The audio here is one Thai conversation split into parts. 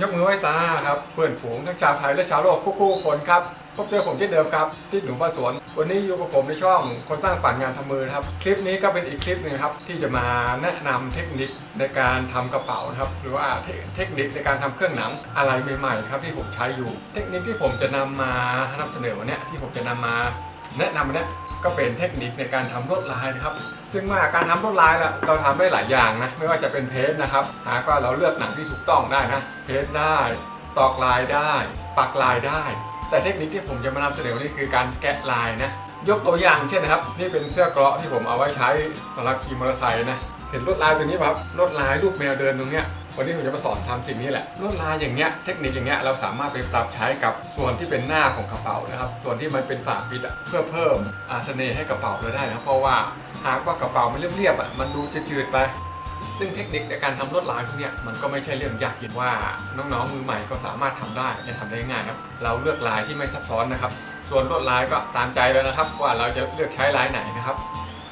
ยกมือไหว้สาครับเพื่อนฝูงทั้งชาวไทยและชาวโลกคู่ๆคนครับพบเจอผมเช่นเดิมครับที่หนูบ้านสวน วันนี้อยู่กับผมในช่องคนสร้างฝันงานทำมือครับ คลิปนี้ก็เป็นอีกคลิปหนึ่งครับที่จะมาแนะนำเทคนิคในการทำกระเป๋าครับหรือว่าเทคนิคในการทำเครื่องหนังอะไรใหม่ๆครับที่ผมใช้อยู่ เทคนิคที่ผมจะนำมานำเสนอวันเนี้ยที่ผมจะนำมา แนะนำวันเนี้ยก็เป็นเทคนิคในการทำลวดลายนะครับ ซึ่งว่าการทำลวดลายละเราทำได้หลายอย่างนะ ไม่ว่าจะเป็นเพจนะครับ หากว่าเราเลือกหนังที่ถูกต้องได้นะ เพจได้ ตอกลายได้ ปักลายได้ แต่เทคนิคที่ผมจะมานำเสนอวันนี้คือการแกะลายนะ ยกตัวอย่างเช่นนะครับ นี่เป็นเสื้อเกราะที่ผมเอาไว้ใช้สำหรับขี่มอเตอร์ไซค์นะ เห็นลวดลายตัวนี้ป่ะครับ ลวดลายรูปแมวเดินตรงเนี้ย วันนี้ผมจะมาสอนทำสิ่งนี้แหละลวดลายอย่างเงี้ยเทคนิคอย่างเงี้ยเราสามารถไปปรับใช้กับส่วนที่เป็นหน้าของกระเป๋านะครับส่วนที่มันเป็นฝาปิดอะเพื่อเพิ่มอาเสน่ห์ให้กระเป๋าเราได้นะเพราะว่าหากว่ากระเป๋ามันเรียบๆอะมันดูจืดๆไป ซึ่งเทคนิคในการทำลวดลายพวกเนี้ยมันก็ไม่ใช่เรื่องยากเย็นว่าน้องๆมือใหม่ก็สามารถทำได้และทำได้ง่ายครับเราเลือกลายที่ไม่ซับซ้อนนะครับ ส่วนลวดลายก็ตามใจแล้วนะครับ ว่าเราจะเลือกใช้ลายไหนนะครับ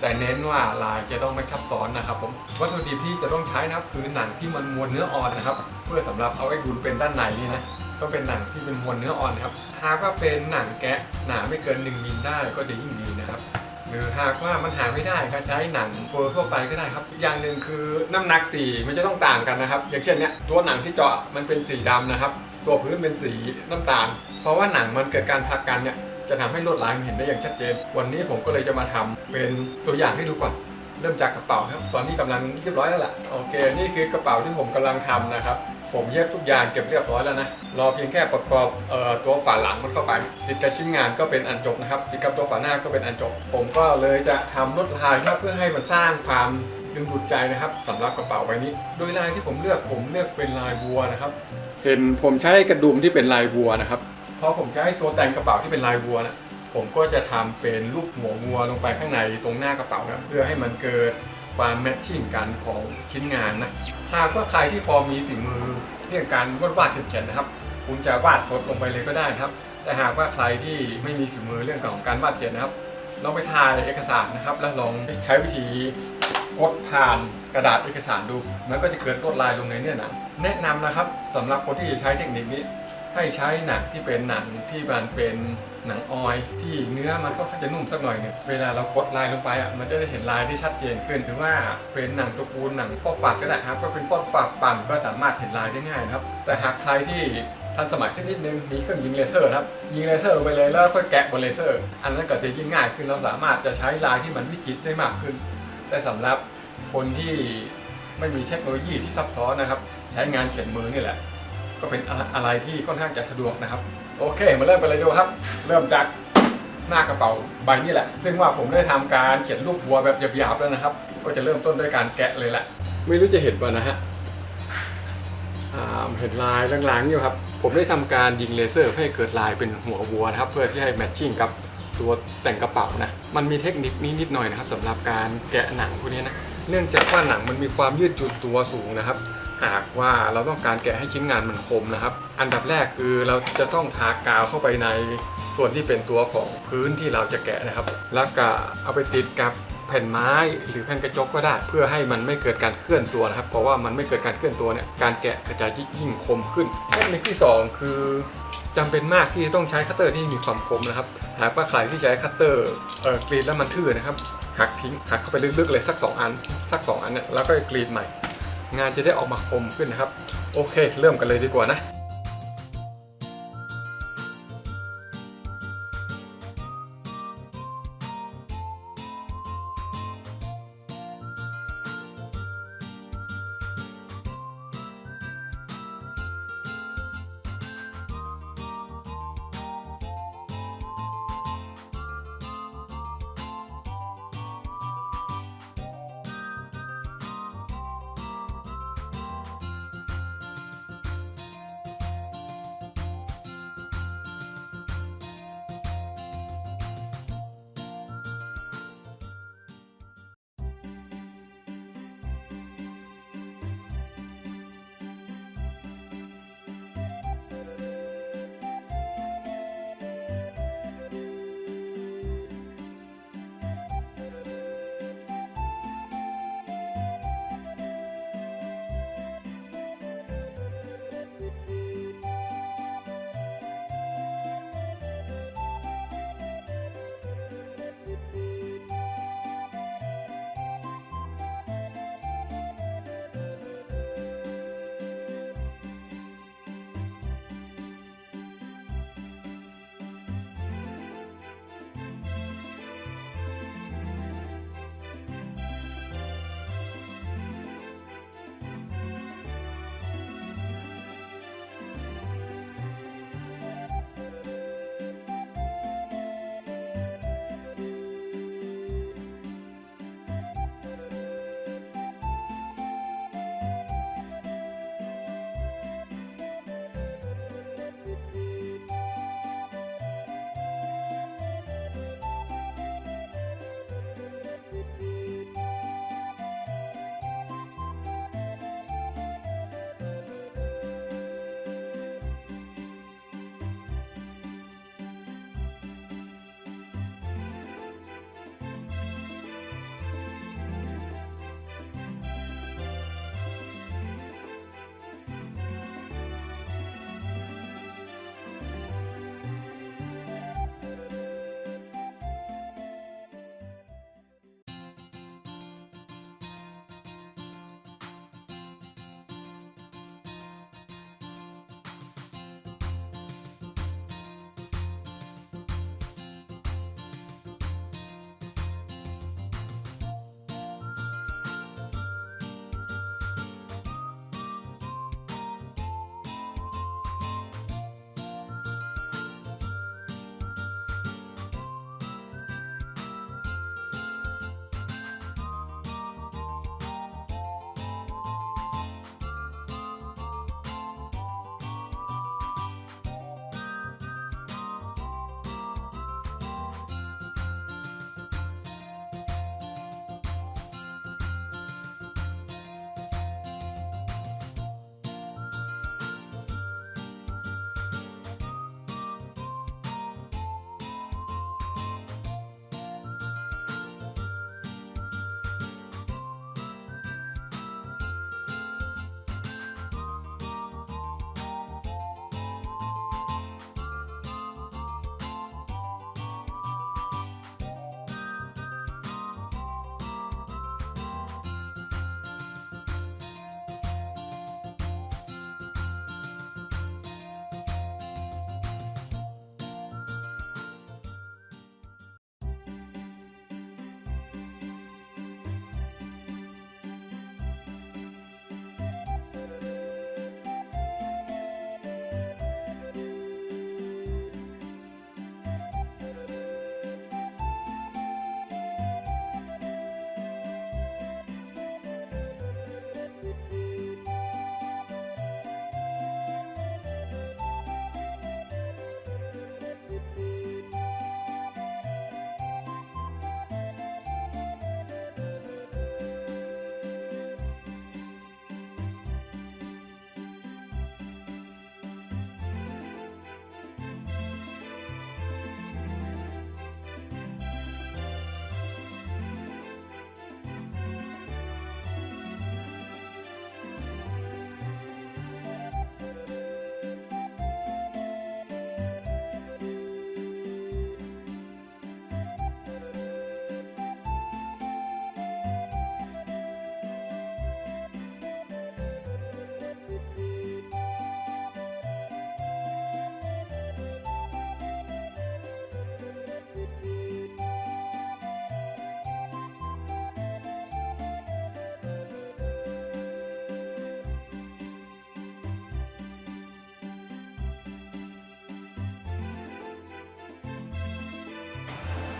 แต่เน้นว่าลายจะต้องไม่ซับซ้อนนะครับผมวัตถุดิบที่จะต้องใช้นะครับคือหนังที่มันมวลเนื้ออ่อนนะครับ เพื่อสำหรับเอาไว้ดุลเป็นด้านในนี่นะต้องเป็นหนังที่เป็นมวลเนื้ออ่อนครับหากว่าเป็นหนังแกะหนาไม่เกิน1มิลได้ก็จะยิ่งดีนะครับหรือหากว่ามันหาไม่ได้ก็ใช้หนังเฟอร์ทั่วไปก็ได้ครับอีกอย่างหนึ่งคือน้ำหนักสีมันจะต้องต่างกันนะครับ อย่างเช่นเนี้ยตัวหนังที่เจาะมันเป็นสีดำนะครับ ตัวพื้นเป็นสีน้ำตาล เพราะว่าหนังมันเกิดการพักกันเนี่ย จะทำให้ลวดลายมันเห็นได้อย่างชัดเจน วันนี้ผมก็เลยจะมาทำเป็นตัวอย่างให้ดูก่อน เริ่มจากกระเป๋าครับ ตอนนี้กำลังเรียบร้อยแล้วล่ะ โอเค นี่คือกระเป๋าที่ผมกำลังทำนะครับ ผมแยกทุกอย่างเก็บเรียบร้อยแล้วนะ รอเพียงแค่ประกอบออตัวฝาหลังมันเข้าไป ติดกับชิ้นงานก็เป็นอันจบนะครับ ติดกับตัวฝาหน้าก็เป็นอันจบ ผมก็เลยจะทำลวดลายครับเพื่อให้มันสร้างความดึงดูดใจนะครับสำหรับกระเป๋าใบนี้ โดยลายที่ผมเลือกผมเลือกเป็นลายวัวนะครับ เป็นผมใช้กระดุมที่เป็นลายวัวนะครับ พอผมใช้ตัวแต่งกระเป๋าที่เป็นลายวัวนะผมก็จะทำเป็นรูปหัววัวลงไปข้างในตรงหน้ากระเป๋านะเพื่อให้มันเกิดความแมทชิ่งกันของชิ้นงานนะหากว่าใครที่พอมีฝีมือเรื่องการวาดวาดเขียนๆนะครับ คุณจะวาดสดลงไปเลยก็ได้นะครับ แต่หากว่าใครที่ไม่มีฝีมือเรื่องของการวาดเขียนนะครับลองไปถ่ายเอกสารนะครับ แล้วลองใช้วิธีกดผ่านกระดาษเอกสารดูมันก็จะเกิดลวดลายลงในเนื้อหนังแนะนำนะครับสำหรับคนที่จะใช้เทคนิคนี้ ให้ใช้หนังที่เป็นหนังที่มันเป็นหนังออยที่เนื้อมันก็จะนุ่มสักหน่อยนึงเวลาเรากดลายลงไปอะมันจะได้เห็นลายที่ชัดเจนขึ้น หรือว่าเป็นหนังตะกูลหนังฟอกฝากก็ได้ครับก็เป็นฟอกฝากปั่นก็สามารถเห็นลายได้ง่ายนะครับ แต่หากใครที่ทันสมัยสักนิดนึงมีเครื่องยิงเลเซอร์ครับยิงเลเซอร์ลงไปเลยแล้วก็แกะบนเลเซอร์ อันนั้นก็จะยิ่งง่ายขึ้นเราสามารถจะใช้ลายที่มันวิจิตรได้มากขึ้น แต่สำหรับคนที่ไม่มีเทคโนโลยีที่ซับซ้อนนะครับ ใช้งานเขียนมือนี่แหละ ก็เป็นอะไรที่ค่อนข้างจะสะดวกนะครับ โอเค มาเริ่มกันเลยดูครับ เริ่มจากหน้ากระเป๋าใบนี้แหละ ซึ่งว่าผมได้ทำการเขียนรูปวัวแบบหยาบๆแล้วนะครับ ก็จะเริ่มต้นด้วยการแกะเลยแหละ ไม่รู้จะเห็นป่ะนะฮะเห็นลายลางๆอยู่ครับ ผมได้ทำการยิงเลเซอร์เพื่อให้เกิดลายเป็นหัววัวนะครับ เพื่อที่ให้แมทชิ่งกับตัวแต่งกระเป๋านะ มันมีเทคนิคนี้นิดหน่อยนะครับสำหรับการแกะหนังพวกนี้นะ เนื่องจากว่าหนังมันมีความยืดหยุ่นตัวสูงนะครับ หากว่าเราต้องการแกะให้ชิ้นงานมันคมนะครับ อันดับแรกคือเราจะต้องทากาวเข้าไปในส่วนที่เป็นตัวของพื้นที่เราจะแกะนะครับ แล้วก็เอาไปติดกับแผ่นไม้หรือแผ่นกระจกก็ได้ เพื่อให้มันไม่เกิดการเคลื่อนตัวนะครับ เพราะว่ามันไม่เกิดการเคลื่อนตัวเนี่ยการแกะกระจายยิ่งคมขึ้นเทคนิคที่สองคือจำเป็นมากที่จะต้องใช้คัตเตอร์ที่มีความคมนะครับหากว่าใครที่ใช้คัตเตอร์เอ่อกรีดแล้วมันทื่อนะครับหักทิ้งหักเข้าไปลึกๆเลยสัก 2 อัน สัก 2 อันเนี่ยแล้วก็กรีดใหม่ งานจะได้ออกมาคมขึ้นนะครับ โอเค เริ่มกันเลยดีกว่านะ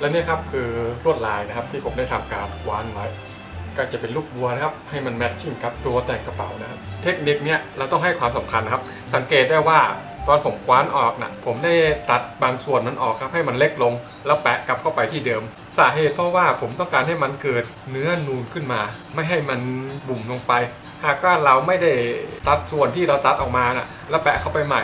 และนี่ครับคือลวดลายนะครับที่ผมได้ทำการวานไว้ก็จะเป็นลูกบัวนะครับให้มันแมทชิ่งกับตัวแต่งกระเป๋านะครับเทคนิคเนี้ยเราต้องให้ความสำคัญนะครับ สังเกตได้ว่าตอนผมคว้านออกนะผมได้ตัดบางส่วนมันออกครับให้มันเล็กลง แล้วแปะกลับเข้าไปที่เดิม สาเหตุเพราะว่าผมต้องการให้มันเกิดเนื้อนูนขึ้นมา ไม่ให้มันบุ่มลงไป หากว่าเราไม่ได้ตัดส่วนที่เราตัดออกมานะแล้วแปะเข้าไปใหม่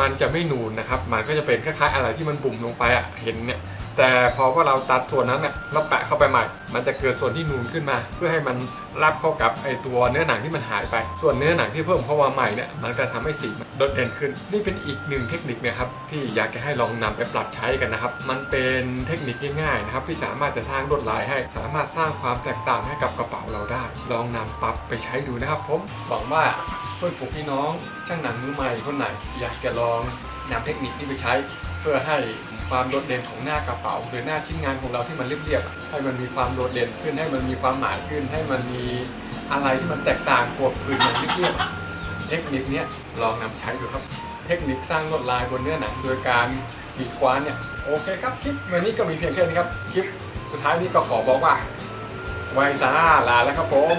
มันจะไม่นูนนะครับ มันก็จะเป็นคล้ายๆอะไรที่มันบุ่มลงไปอะเห็นเนี่ย แต่พอว่าเราตัดส่วนนั้นเนี่ยแล้วแปะเข้าไปใหม่ มันจะเกิดส่วนที่นูนขึ้นมา เพื่อให้มันรับเข้ากับไอตัวเนื้อหนังที่มันหายไป ส่วนเนื้อหนังที่เพิ่มเข้ามาใหม่เนี่ยมันก็ทำให้สีมันโดดเด่นขึ้น นี่เป็นอีกหนึ่งเทคนิคนะครับที่อยากจะให้ลองนำไปปรับใช้กันนะครับ มันเป็นเทคนิคง่ายๆนะครับที่สามารถจะสร้างลวดลายให้ สามารถสร้างความแตกต่างให้กับกระเป๋าเราได้ ลองนำปรับไปใช้ดูนะครับผมหวังว่าเพื่อนฝูงพี่น้องช่างหนังมือใหม่คนไหน อยากจะลองนำเทคนิคนี้ไปใช้ เพื่อให้ความโดดเด่นของหน้ากระเป๋า หรือหน้าชิ้นงานของเราที่มันเรียบๆให้มันมีความโดดเด่นขึ้นให้มันมีความหมายขึ้น ให้มันมีอะไรที่มันแตกต่างกว่าอื่นอย่างเรียบๆเทคนิคนี้ลองนำใช้ดูครับ เทคนิคสร้างลวดลายบนเนื้อหนังโดยการขีดคว้านเนี่ยโอเคครับคลิปวันนี้ก็มีเพียงแค่นี้ครับคลิปสุดท้ายนี้ก็ขอบอกว่าไวซ่าลาแล้วครับผม